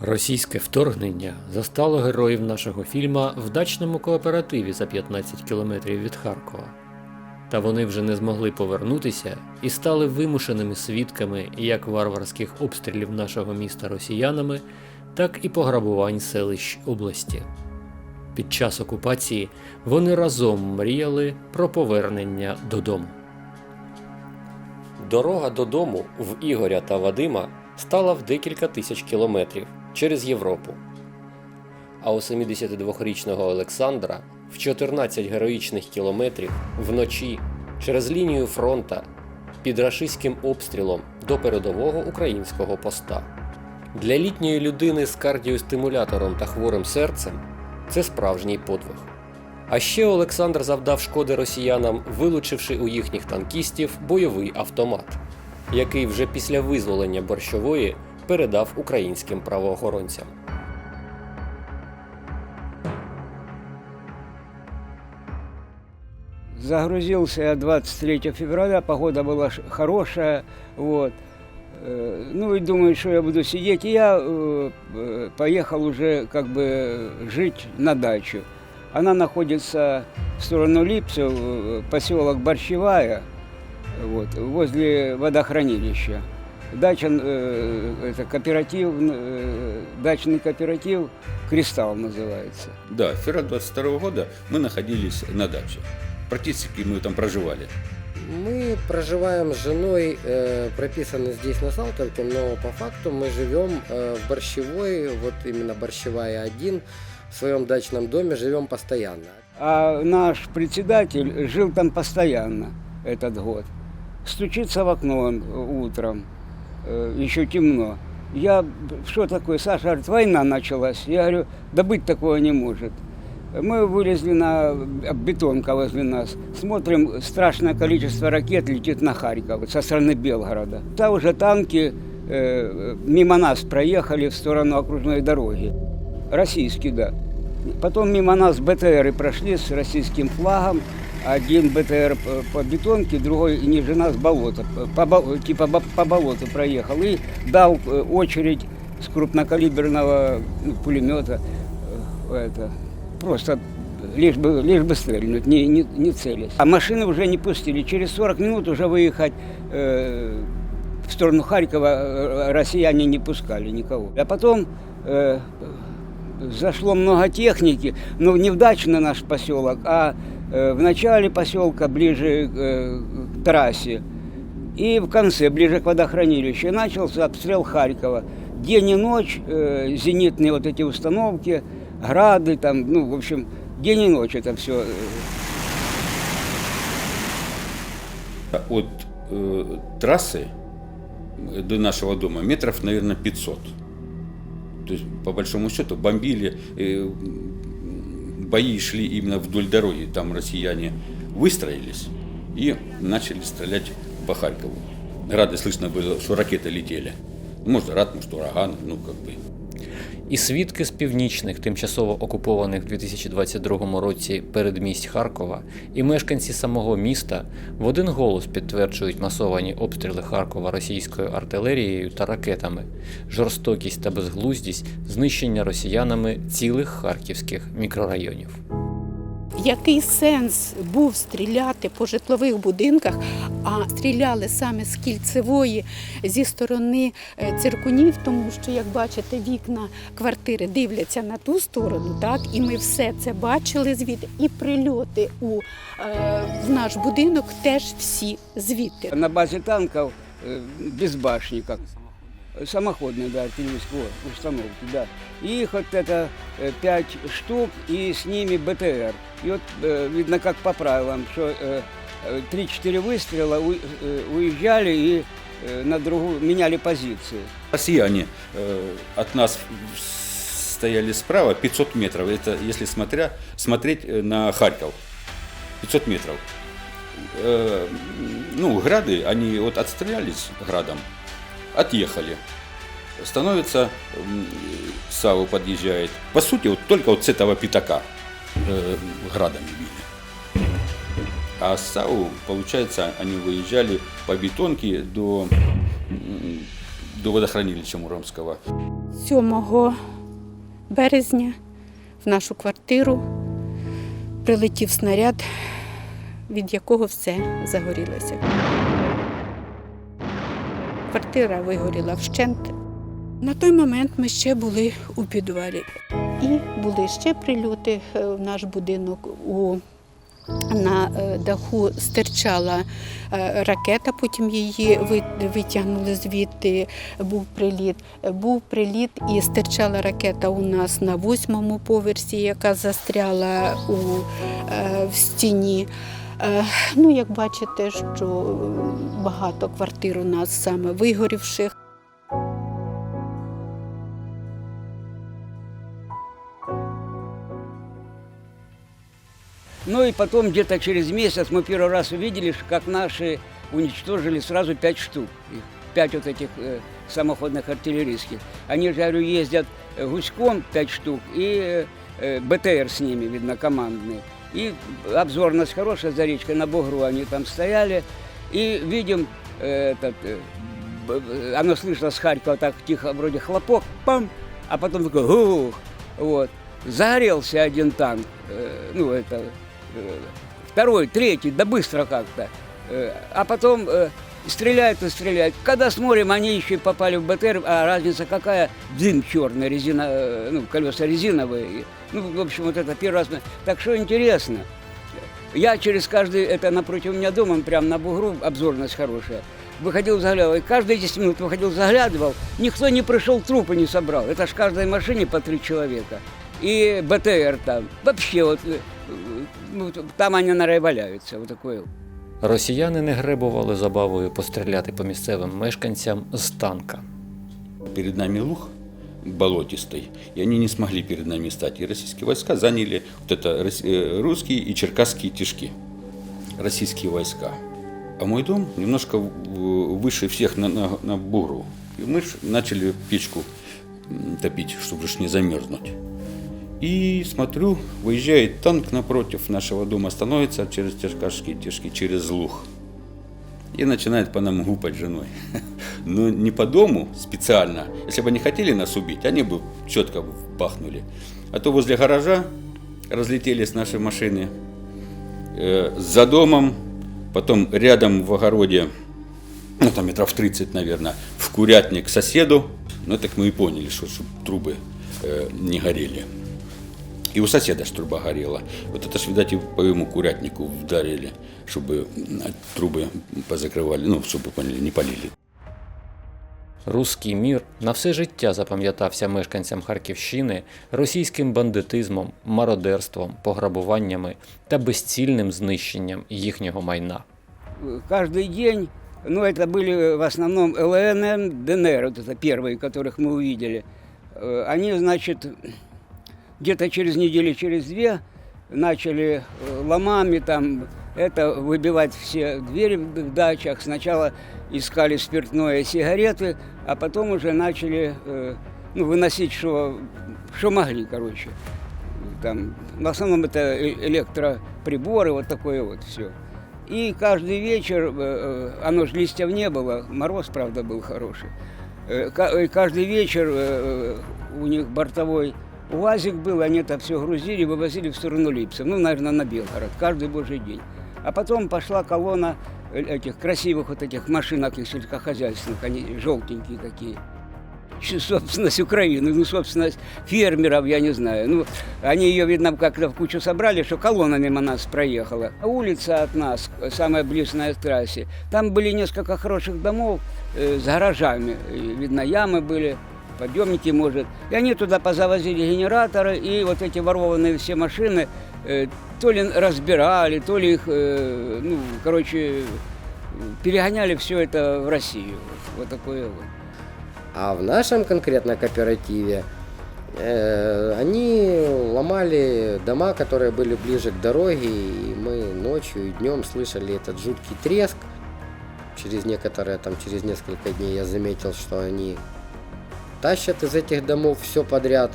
Російське вторгнення застало героїв нашого фільма в дачному кооперативі за 15 кілометрів від Харкова. Та вони вже не змогли повернутися і стали вимушеними свідками як варварських обстрілів нашого міста росіянами, так і пограбувань селищ області. Під час окупації вони разом мріяли про повернення додому. Дорога додому в Ігоря та Вадима стала в декілька тисяч кілометрів через Європу. А у 72-річного Олександра в 14 героїчних кілометрів вночі через лінію фронта під рашистським обстрілом до передового українського поста. Для літньої людини з кардіостимулятором та хворим серцем це справжній подвиг. А ще Олександр завдав шкоди росіянам, вилучивши у їхніх танкістів бойовий автомат, який вже після визволення борщової передав українським правоохоронцям. Загрузился я 23 февраля, погода была ш- хорошая, вот. Э, Ну и думаю, что я буду сидеть. И я э, э, поехал уже как бы жить на дачу. Она находится в сторону Липцев, э, поселок Борщевая, вот, возле водохранилища. Дача, э, это кооператив, э, дачный кооператив «Кристалл» называется. Да, в феврале 22 года мы находились на даче. Практически мы там проживали. Мы проживаем с женой, э, прописаны здесь на Салтовке, но по факту мы живем э, в Борщевой, вот именно Борщевая 1, в своем дачном доме живем постоянно. А наш председатель жил там постоянно этот год. Стучится в окно он утром, еще темно. Я, что такое, Саша говорит, война началась. Я говорю, да быть такого не может. Мы вылезли на бетонка возле нас. Смотрим, страшное количество ракет летит на Харьков со стороны Белгорода. Там уже танки э, мимо нас проехали в сторону окружной дороги. Российский, да. Потом мимо нас БТРы прошли с российским флагом. Один БТР по- бетонке, другой ниже нас болото. По, типа по болоту проехал и дал э, очередь с крупнокалиберного ну, пулемета. э, Это, просто лишь бы, лишь бы стрельнуть, не, не, не целясь. А машины уже не пустили. Через 40 минут уже выехать э, в сторону Харькова э, россияне не пускали никого. А потом э, зашло много техники, но не в дачный наш поселок, а в начале поселка, ближе э, к трассе. И в конце, ближе к водохранилищу, начался обстрел Харькова. День и ночь, э, зенитные вот эти установки, грады там, ну, в общем, день и ночь это все. От э, трассы до нашего дома метров, наверное, 500. То есть, по большому счету, бомбили, э, бои шли именно вдоль дороги. Там россияне выстроились и начали стрелять по Харькову. Рады слышно было, что ракеты летели. Может, рад, может, ураган, ну, как бы. І свідки з північних, тимчасово окупованих в 2022 році передмість Харкова, і мешканці самого міста в один голос підтверджують масовані обстріли Харкова російською артилерією та ракетами, жорстокість та безглуздість знищення росіянами цілих харківських мікрорайонів. Який сенс був стріляти по житлових будинках, а стріляли саме з кільцевої зі сторони е, циркунів, тому що, як бачите, вікна квартири дивляться на ту сторону, так і ми все це бачили звідти. І прильоти у е, в наш будинок теж всі звідти. На базе танков э, безбашенников. Самоходные, да, артиллерийские установки, да. Их вот это э, пять штук, и с ними БТР. И вот э, видно, как по правилам, что э, э, 3-4 выстрела уезжали и на другую меняли позиции. Россияне от нас стояли справа 500 метров. Это если смотря, смотреть на Харьков. 500 метров. Ну, грады, они вот отстрелялись градом, отъехали. Становится, м, САУ подъезжает. По сути, вот только вот с этого пятака э, градами били. А САУ, получается, они выезжали по бетонке до, м, до водохранилища Муромского. 7 березня в нашу квартиру прилетів снаряд, від якого все загорілося. Квартира вигоріла вщент. На той момент ми ще були у підвалі. І були ще прильоти е, в наш будинок. У на е, даху стирчала е, ракета, потім її витягнули звідти. Був приліт. Був приліт і стирчала ракета у нас на восьмому поверсі, яка застряла у, в стіні. Е, Ну, як бачите, що е, багато квартир у нас саме вигорівших. Ну и потом где-то через месяц мы первый раз увидели, ш- как наши уничтожили сразу пять штук. Их Пять вот этих э, самоходных артиллерийских. Они же, говорю, ездят э, гуськом пять штук и э, БТР с ними, видно, командный. И обзорность хорошая за речкой, на бугру они там стояли. И видим, э, этот, э, оно слышно с Харькова так тихо, вроде хлопок, пам, а потом такой гух, вот. Загорелся один танк, э, ну это э, второй, третий, да быстро как-то. Э, А потом э, стреляют и стреляют. Когда смотрим, они еще попали в БТР, а разница какая? Дым черный, резина, э, ну, колеса резиновые. И, Ну, в общем, вот это первый раз. мы- Так что интересно. Я через каждый, это напротив меня дома, прям на бугру, обзорность хорошая. Выходил, заглядывал. И каждые 10 минут выходил, заглядывал. Никто не пришел, трупы не собрал. Это ж в каждой машине по три человека. И БТР там. Вообще вот, э, э, ну, там они, наверное, валяются. Вот такое. Росіяни не гребували забавою постріляти по місцевим мешканцям з танка. Перед нами луг Болотистый, и они не смогли перед нами стать. И российские войска заняли вот это э, русские и черкасские тишки. Российские войска. А мой дом немножко выше всех на, на, на бугру. И мы начали печку топить, чтобы ж не замерзнуть. И смотрю, выезжает танк напротив нашего дома, становится через черкасские тишки, через луг. И начинает по нам гупать женой. Но не по дому специально. Если бы они хотели нас убить, они бы четко бахнули. А то возле гаража разлетелись наши машины. Э, За домом, потом рядом в огороде, ну там метров 30, наверное, в курятник к соседу. Ну так мы и поняли, что, чтоб трубы э, не горели. И у соседа ж труба горела. Вот это ж, видать, и по ему курятнику вдарили, чтобы м, трубы позакрывали, ну, чтобы поняли, не полили. Руський мір на все життя запам'ятався мешканцям Харківщини російським бандитизмом, мародерством, пограбуваннями та безцільним знищенням їхнього майна. каждый день, ну, это были в основном ЛНН, ДНР, вот это первые, которых мы увидели. Э, Они, значит, Где-то через неделю, через две начали э, ломами там это выбивать все двери в дачах. Сначала искали спиртное, сигареты, а потом уже начали э, ну, выносить, что, что могли, короче. Там, в основном это э- электроприборы, вот такое вот все. И каждый вечер, э, оно же листьев не было, мороз, правда, был хороший. Э, Каждый вечер у них бортовой УАЗик был, они это все грузили, вывозили в сторону Липцев, ну, наверное, на Белгород, каждый божий день. А потом пошла колонна э, этих красивых вот этих машинок сельскохозяйственных, они желтенькие такие. Собственность Украины, ну, собственность фермеров, я не знаю. Ну, они ее, видно, как-то в кучу собрали, что колонна мимо нас проехала. А Улица от нас, самая близкая к трассе, там были несколько хороших домов э, с гаражами. И, видно, ямы были, подъемники, может. И они туда позавозили генераторы, и вот эти ворованные все машины э, то ли разбирали, то ли их, э, ну, короче, перегоняли все это в Россию. Вот такое вот. А в нашем конкретно кооперативе э, они ломали дома, которые были ближе к дороге, и мы ночью и днем слышали этот жуткий треск. Через некоторое, там, через несколько дней я заметил, что они тащат из этих домов все подряд.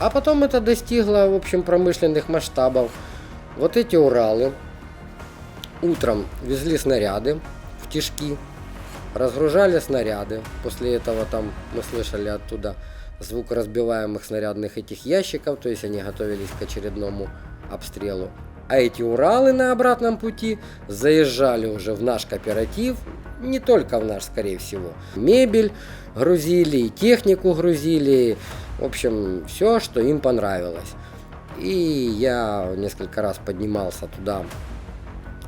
А потом это достигло, в общем, промышленных масштабов. Вот эти Уралы утром везли снаряды в тишки, разгружали снаряды. После этого там мы слышали оттуда звук разбиваемых снарядных этих ящиков, то есть они готовились к очередному обстрелу. А эти Уралы на обратном пути заезжали уже в наш кооператив, не только в наш, скорее всего. Мебель грузили, и технику грузили, в общем, все, что им понравилось. И я несколько раз поднимался туда,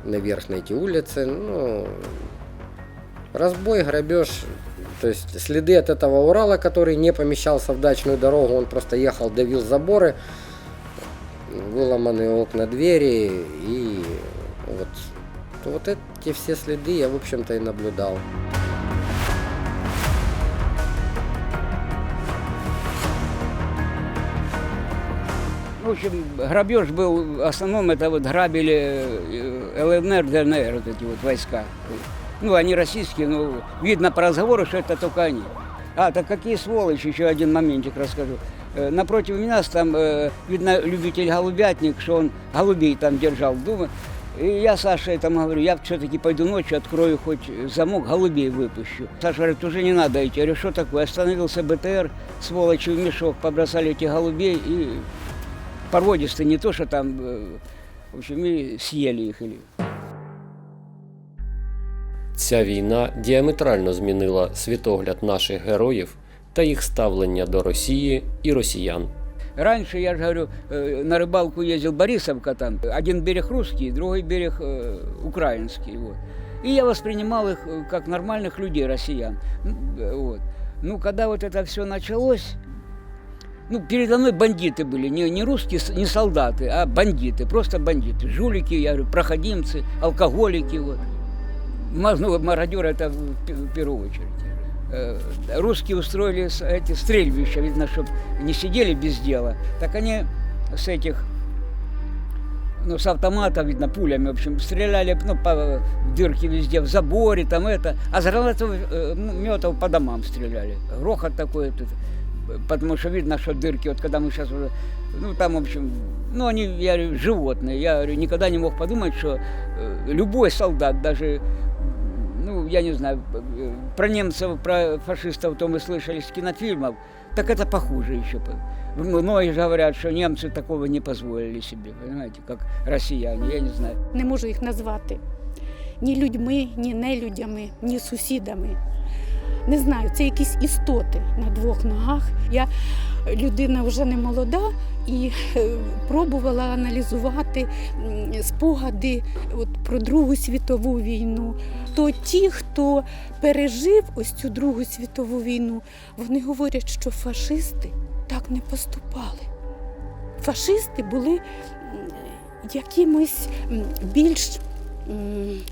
наверх на эти улицы. Ну, разбой, грабеж, то есть следы от этого Урала, который не помещался в дачную дорогу, он просто ехал, давил заборы, выломанные окна, двери и вот, вот эти все следы я, в общем-то, и наблюдал. В общем, грабеж был, в основном это вот грабили э, ЛНР, ДНР, вот эти вот войска. Ну, они российские, но видно по разговору, что это только они. А, так какие сволочи, еще один моментик расскажу. Э, Напротив нас там, э, видно, любитель голубятник, что он голубей там держал. Думаю, и я Саше этому говорю, я все-таки пойду ночью, открою хоть замок, голубей выпущу. Саша говорит, уже не надо идти. Я говорю, что такое? Остановился БТР, сволочи в мешок, побросали этих голубей и породистые, не то, что там, э, в общем, и съели их. Или... Ця війна діаметрально змінила світогляд наших героїв та їх ставлення до Росії і росіян. Раньше, я же говорю, э, на рыбалку ездил Борисовка там. Один берег русский, другой берег э, украинский. Вот. И я воспринимал их э, как нормальных людей, россиян. Вот. Ну, когда вот это все началось, ну, передо мной бандиты были, не, не русские, не солдаты, а бандиты, просто бандиты. Жулики, я говорю, проходимцы, алкоголики, вот. Ну, мародеры это в первую очередь. Э, Русские устроили эти стрельбища, видно, чтобы не сидели без дела. Так они с этих, ну, с автомата, видно, пулями, в общем, стреляли, ну, по дырке везде, в заборе, там это, а с гранатометов по домам стреляли. Грохот такой, этот, потому что видно, что дырки, вот когда мы сейчас уже, ну, там, в общем, ну, они, я говорю, животные. Я говорю, никогда не мог подумать, что э, любой солдат, даже я не знаю, э, про немцев, про фашистов, то мы слышали с кинофильмов, так это похуже еще. Многие же говорят, что немцы такого не позволили себе, понимаете, как россияне, я не знаю. Не можу їх назвати ні людьми, ні нелюдями, ні сусідами. Не знаю, це якісь істоти на двох ногах. Я людина вже не молода і е, пробувала аналізувати м, спогади от, про Другу світову війну. То ті, хто пережив ось цю Другу світову війну, вони говорять, що фашисти так не поступали. Фашисти були якимось більш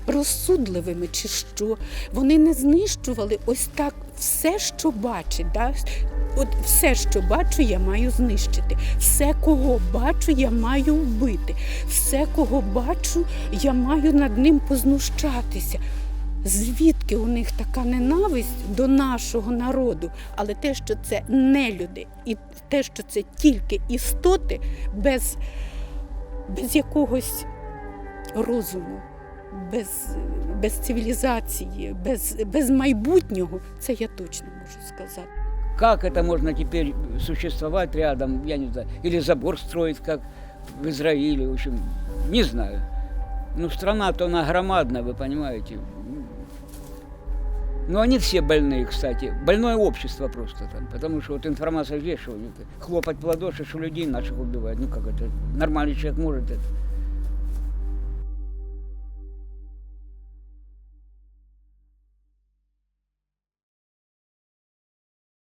розсудливими чи що. Вони не знищували ось так все, що бачить. Да? От все, що бачу, я маю знищити. Все, кого бачу, я маю вбити. Все, кого бачу, я маю над ним познущатися. Звідки у них така ненависть до нашого народу, але те, що це не люди, і те, що це тільки істоти без, без якогось розуму, без, без цивілізації, без, без майбутнього, це я точно можу сказати. Как это можно теперь существовать рядом, я не знаю, или забор строить, как в Израиле, в общем, не знаю. Ну, страна-то она громадная, вы понимаете. Ну, они все больные, кстати. Больное общество просто там. Потому что вот информация есть, что хлопать в ладоши, что людей наших убивают. Ну, как это? Нормальный человек может это.